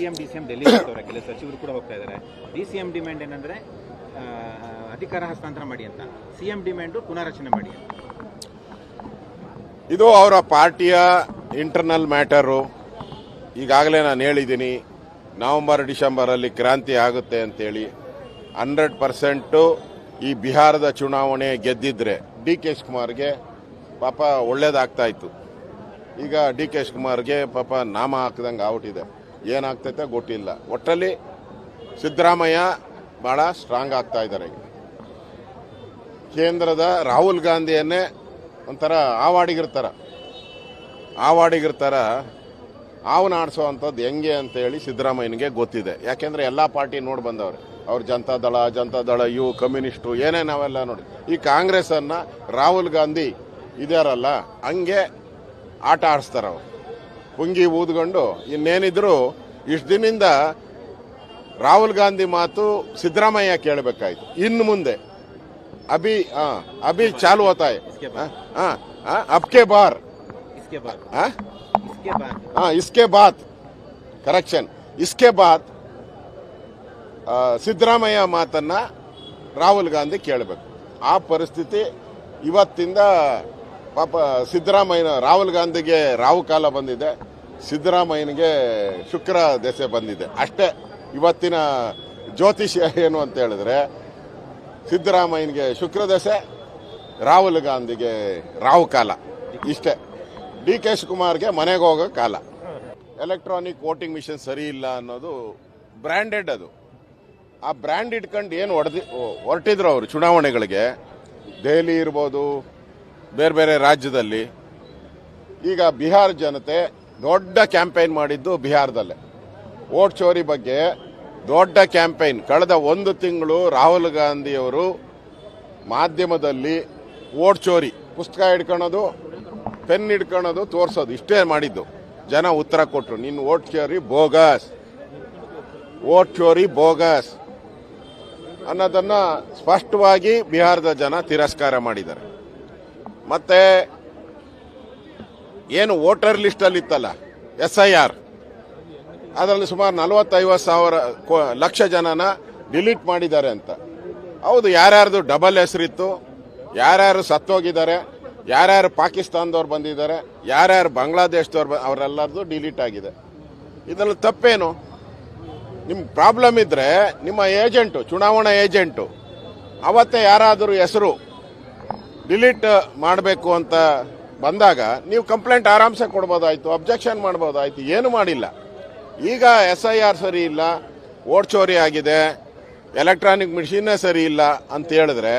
CM D Delhi ಸಚಿವರು ಕೂಡ ಹೋಗ್ತಾ ಇದ್ದಾರೆ ಡಿ ಸಿ ಎಂ ಡಿಮ್ಯಾಂಡ್ ಏನಂದ್ರೆ ಅಧಿಕಾರ ಹಸ್ತಾಂತರ ಮಾಡಿ ಅಂತ. ಸಿ ಎಂ ಡಿಮ್ಯಾಂಡು ಪುನಾರಚನೆ ಮಾಡಿ ಇದು ಅವರ ಪಾರ್ಟಿಯ ಇಂಟರ್ನಲ್ ಮ್ಯಾಟರು ಈಗಾಗಲೇ ನಾನು ಹೇಳಿದ್ದೀನಿ, ನವೆಂಬರ್, ಡಿಸೆಂಬರಲ್ಲಿ ಕ್ರಾಂತಿ ಆಗುತ್ತೆ ಅಂತೇಳಿ. ಹಂಡ್ರೆಡ್ ಪರ್ಸೆಂಟು ಈ ಬಿಹಾರದ ಚುನಾವಣೆ ಗೆದ್ದಿದ್ರೆ ಡಿ ಕೆ ಶಿವಕುಮಾರ್ಗೆ ಪಾಪ ಒಳ್ಳೇದಾಗ್ತಾ ಇತ್ತು. ಈಗ ಡಿ ಕೆ ಶಿವಕುಮಾರ್ಗೆ ಪಾಪ ನಾಮ ಹಾಕ್ದಂಗೆ ಆಗ್ಬಿಟ್ಟಿದೆ ಏನಾಗ್ತೈತೆ ಗೊತ್ತಿಲ್ಲ. ಒಟ್ಟಲ್ಲಿ ಸಿದ್ದರಾಮಯ್ಯ ಭಾಳ ಸ್ಟ್ರಾಂಗ್ ಆಗ್ತಾ ಇದ್ದಾರೆ. ಕೇಂದ್ರದ ರಾಹುಲ್ ಗಾಂಧಿಯನ್ನೇ ಒಂಥರ ಆವಾಡಿಗಿರ್ತಾರ. ಆವಾಡಿಗಿರ್ತಾರ. ಅವನ ಆಡಿಸೋವಂಥದ್ದು ಹೆಂಗೆ ಅಂತೇಳಿ ಸಿದ್ದರಾಮಯ್ಯನಿಗೆ ಗೊತ್ತಿದೆ. ಯಾಕೆಂದರೆ ಎಲ್ಲ ಪಾರ್ಟಿ ನೋಡಿ ಬಂದವ್ರೆ. ಅವ್ರು ಜನತಾದಳ ಜನತಾದಳ ಯು, ಕಮ್ಯುನಿಸ್ಟು ಏನೇ ನಾವೆಲ್ಲ ನೋಡಿ. ಈ ಕಾಂಗ್ರೆಸ್ಸನ್ನು ರಾಹುಲ್ ಗಾಂಧಿ ಇದಾರಲ್ಲ ಹಂಗೆ ಆಟ ಆಡಿಸ್ತಾರೆ ಅವ್ರು ಪುಂಗಿ ಊದ್ಕೊಂಡು ಇನ್ನೇನಿದ್ರು ಇಷ್ಟು ದಿನದಿಂದ ರಾಹುಲ್ ಗಾಂಧಿ ಮಾತು ಸಿದ್ದರಾಮಯ್ಯ ಕೇಳಬೇಕಾಯ್ತು. ಇನ್ನು ಮುಂದೆ. ಅಭಿ ಹಾಂ ಅಭಿ ಚಾಲು ಹೋತಾಯ್ ಹಾಂ ಹಾಂ ಅಬ್ಕೆ ಬಾರ್. ಹಾಂ ಹಾಂ ಇಸ್ಕೆ ಬಾತ್. ಕರೆಕ್ಷನ್. ಇಸ್ಕೆ ಬಾತ್ ಸಿದ್ದರಾಮಯ್ಯ ಮಾತನ್ನ ರಾಹುಲ್ ಗಾಂಧಿ ಕೇಳಬೇಕು. ಆ ಪರಿಸ್ಥಿತಿ ಇವತ್ತಿಂದ ಪಾಪ ಸಿದ್ದರಾಮಯ್ಯನ ರಾಹುಲ್ ಗಾಂಧಿಗೆ ರಾಹು ಕಾಲ ಬಂದಿದೆ. ಸಿದ್ದರಾಮಯ್ಯನಿಗೆ ಶುಕ್ರ ದೆಸೆ ಬಂದಿದೆ. ಅಷ್ಟೇ ಇವತ್ತಿನ ಜ್ಯೋತಿಷ್ಯ ಏನು ಅಂತ ಹೇಳಿದ್ರೆ ಸಿದ್ದರಾಮಯ್ಯನಿಗೆ ಶುಕ್ರ ದೆಸೆ, ರಾಹುಲ್ ಗಾಂಧಿಗೆ ರಾಹು ಕಾಲ. ಇಷ್ಟೇ. ಡಿ ಕೆ ಶಿವಕುಮಾರ್ಗೆ ಮನೆಗೆ ಹೋಗೋ ಕಾಲ. ಎಲೆಕ್ಟ್ರಾನಿಕ್ ವೋಟಿಂಗ್ ಮಿಷಿನ್ ಸರಿ ಇಲ್ಲ ಅನ್ನೋದು ಬ್ರ್ಯಾಂಡೆಡ್ ಅದು. ಆ ಬ್ರ್ಯಾಂಡ್ ಇಟ್ಕೊಂಡು ಏನು ಹೊಡೆದಿ ಹೊರಟಿದ್ರು ಅವರು ಚುನಾವಣೆಗಳಿಗೆ. ದೆಹಲಿ ಇರ್ಬೋದು ಬೇರೆ ಬೇರೆ ರಾಜ್ಯದಲ್ಲಿ. ಈಗ ಬಿಹಾರ ಜನತೆ ದೊಡ್ಡ ಕ್ಯಾಂಪೇನ್ ಮಾಡಿದ್ದು ಬಿಹಾರದಲ್ಲೇ. ಓಟ್ ಚೋರಿ ಬಗ್ಗೆ ದೊಡ್ಡ ಕ್ಯಾಂಪೇನ್. ಕಳೆದ ಒಂದು ತಿಂಗಳು ರಾಹುಲ್ ಗಾಂಧಿಯವರು ಮಾಧ್ಯಮದಲ್ಲಿ ಓಟ್ ಚೋರಿ. ಪುಸ್ತಕ ಹಿಡ್ಕೊಳೋದು, ಪೆನ್ ಹಿಡ್ಕೊಳೋದು ತೋರಿಸೋದು, ಇಷ್ಟೇ ಮಾಡಿದ್ದು. ಜನ ಉತ್ತರ ಕೊಟ್ಟರು ನಿನ್ನ ಓಟ್ ಚೋರಿ ಬೋಗಸ್. ಓಟ್ ಚೋರಿ ಬೋಗಸ್. ಅನ್ನೋದನ್ನು ಸ್ಪಷ್ಟವಾಗಿ ಬಿಹಾರದ ಜನ ತಿರಸ್ಕಾರ ಮಾಡಿದ್ದಾರೆ. ಮತ್ತೆ ಏನು ವೋಟರ್ ಲಿಸ್ಟ್ ಅಲ್ಲಿ ಇತ್ತಲ್ಲ? ಎಸ್ ಐ ಆರ್ ಅದರಲ್ಲಿ ಸುಮಾರು ನಲವತ್ತೈವತ್ತು ಸಾವಿರ ಕೋ- ಲಕ್ಷ ಜನನ ಡಿಲೀಟ್ ಮಾಡಿದ್ದಾರೆ ಅಂತ. ಹೌದು, ಯಾರ್ಯಾರ್ದು ಡಬಲ್ ಹೆಸರಿತ್ತು, ಯಾರ್ಯಾರು ಸತ್ತೋಗಿದ್ದಾರೆ, ಯಾರ್ಯಾರು ಪಾಕಿಸ್ತಾನದವ್ರು ಬಂದಿದ್ದಾರೆ, ಯಾರ್ಯಾರು ಬಾಂಗ್ಲಾದೇಶದವ್ರು ಬ- ಅವರೆಲ್ಲರದು ಡಿಲೀಟ್ ಆಗಿದೆ. ಇದರಲ್ಲಿ ತಪ್ಪೇನು? ನಿಮ್ಮ ಪ್ರಾಬ್ಲಮ್ ಇದ್ರೆ ನಿಮ್ಮ ಏಜೆಂಟು ಚುನಾವಣಾ ಏಜೆಂಟು ಅವತ್ತೇ ಯಾರಾದರೂ ಹೆಸರು ಡಿಲೀಟ್ ಮಾಡಬೇಕು ಅಂತ ಬಂದಾಗ ನೀವು ಕಂಪ್ಲೇಂಟ್ ಆರಾಮ್ಸೆ ಕೊಡ್ಬೋದಾಯ್ತು, ಅಬ್ಜೆಕ್ಷನ್ ಮಾಡ್ಬೋದಾಯ್ತು, ಏನು ಮಾಡಿಲ್ಲ. ಈಗ ಎಸ್ ಐ ಆರ್ ಸರಿ ಇಲ್ಲ, ಓಟ್ ಚೋರಿ ಆಗಿದೆ, ಎಲೆಕ್ಟ್ರಾನಿಕ್ ಮಿಷಿನ್ನೇ ಸರಿ ಇಲ್ಲ ಅಂತ ಹೇಳಿದ್ರೆ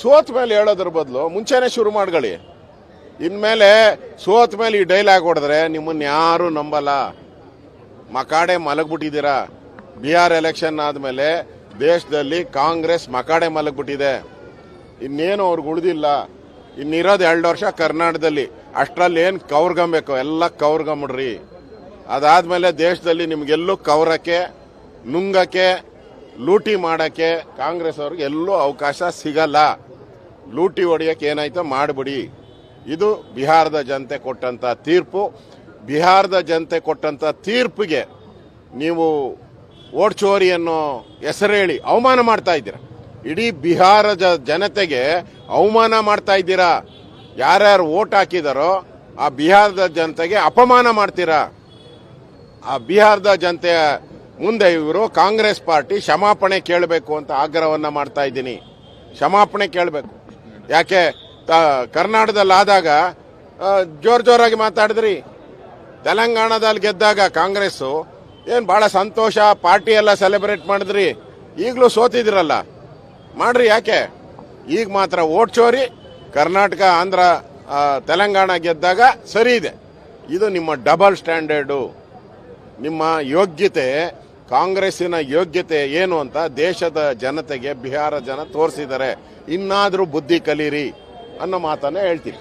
ಸೋತ್ ಮೇಲೆ ಹೇಳೋದ್ರ ಬದಲು ಮುಂಚೆನೇ ಶುರು ಮಾಡ್ಕೊಳ್ಳಿ. ಇನ್ಮೇಲೆ ಸೋತ್ ಮೇಲೆ ಈ ಡೈಲಾಗ್ ಹೊಡೆದ್ರೆ ನಿಮ್ಮನ್ನ ಯಾರು ನಂಬಲ್ಲ. ಮಕಾಡೆ ಮಲಗ್ಬಿಟ್ಟಿದ್ದೀರಾ. ಆರ್ ಎಲೆಕ್ಷನ್ ಆದಮೇಲೆ ದೇಶದಲ್ಲಿ ಕಾಂಗ್ರೆಸ್ ಮಕಾಡೆ ಮಲಗ್ಬಿಟ್ಟಿದೆ. ಇನ್ನೇನು ಅವ್ರಿಗೆ ಉಳಿದಿಲ್ಲ. ಇನ್ನಿರೋದು ಎರಡು ವರ್ಷ ಕರ್ನಾಟಕದಲ್ಲಿ. ಅಷ್ಟರಲ್ಲಿ ಏನು ಕವ್ರ್ಗಂಬೇಕು ಎಲ್ಲ ಕವ್ರ್ಗಂಬಿಡ್ರಿ ಅದಾದಮೇಲೆ ದೇಶದಲ್ಲಿ ನಿಮಗೆಲ್ಲೂ ಕವರಕ್ಕೆ ನುಂಗಕ್ಕೆ, ಲೂಟಿ ಮಾಡೋಕ್ಕೆ ಕಾಂಗ್ರೆಸ್ ಅವ್ರಿಗೆ ಎಲ್ಲೂ ಅವಕಾಶ ಸಿಗಲ್ಲ. ಲೂಟಿ ಹೊಡಿಯಕ್ಕೆ ಏನಾಯ್ತೋ ಮಾಡಿಬಿಡಿ. ಇದು ಬಿಹಾರದ ಜನತೆ ಕೊಟ್ಟಂಥ ತೀರ್ಪು. ಬಿಹಾರದ ಜನತೆ ಕೊಟ್ಟಂಥ ತೀರ್ಪಿಗೆ ನೀವು ಓಟ್ ಚೋರಿ ಅನ್ನೋ ಹೆಸರು ಹೇಳಿ ಅವಮಾನ ಮಾಡ್ತಾ ಇದ್ದೀರಾ? ಇಡೀ ಬಿಹಾರದ ಜನತೆಗೆ ಅವಮಾನ ಮಾಡ್ತಾ ಇದ್ದೀರಾ? ಯಾರ್ಯಾರು ಓಟ್ ಹಾಕಿದಾರೋ ಆ ಬಿಹಾರದ ಜನತೆಗೆ ಅಪಮಾನ ಮಾಡ್ತೀರಾ? ಆ ಬಿಹಾರದ ಜನತೆಯ ಮುಂದೆ ಇವರು ಕಾಂಗ್ರೆಸ್ ಪಾರ್ಟಿ ಕ್ಷಮಾಪಣೆ ಕೇಳಬೇಕು ಅಂತ ಆಗ್ರಹವನ್ನ ಮಾಡ್ತಾ ಇದ್ದೀನಿ. ಕ್ಷಮಾಪಣೆ ಕೇಳಬೇಕು. ಯಾಕೆ ಕರ್ನಾಟಕದಲ್ಲಿ ಆದಾಗ ಜೋರ್ ಜೋರಾಗಿ ಮಾತಾಡಿದ್ರಿ. ತೆಲಂಗಾಣದಲ್ಲಿ ಗೆದ್ದಾಗ ಕಾಂಗ್ರೆಸ್ಸು, ಏನು ಬಹಳ ಸಂತೋಷ ಪಾರ್ಟಿ ಎಲ್ಲ ಸೆಲೆಬ್ರೇಟ್ ಮಾಡಿದ್ರಿ. ಈಗಲೂ ಸೋತಿದಿರಲ್ಲ ಮಾಡ್ರಿ ಯಾಕೆ? ಈಗ ಮಾತ್ರ ಓಟ್ ಚೋರಿ, ಕರ್ನಾಟಕ, ಆಂಧ್ರ ತೆಲಂಗಾಣ ಗೆದ್ದಾಗ ಸರಿ ಇದೆ. ಇದು ನಿಮ್ಮ ಡಬಲ್ ಸ್ಟ್ಯಾಂಡರ್ಡು. ನಿಮ್ಮ ಯೋಗ್ಯತೆ, ಕಾಂಗ್ರೆಸ್ಸಿನ ಯೋಗ್ಯತೆ ಏನು ಅಂತ ದೇಶದ ಜನತೆಗೆ, ಬಿಹಾರ ಜನ ತೋರಿಸಿದ್ದಾರೆ. ಇನ್ನಾದರೂ ಬುದ್ಧಿ ಕಲೀರಿ ಅನ್ನೋ ಮಾತನ್ನ ಹೇಳ್ತೀನಿ.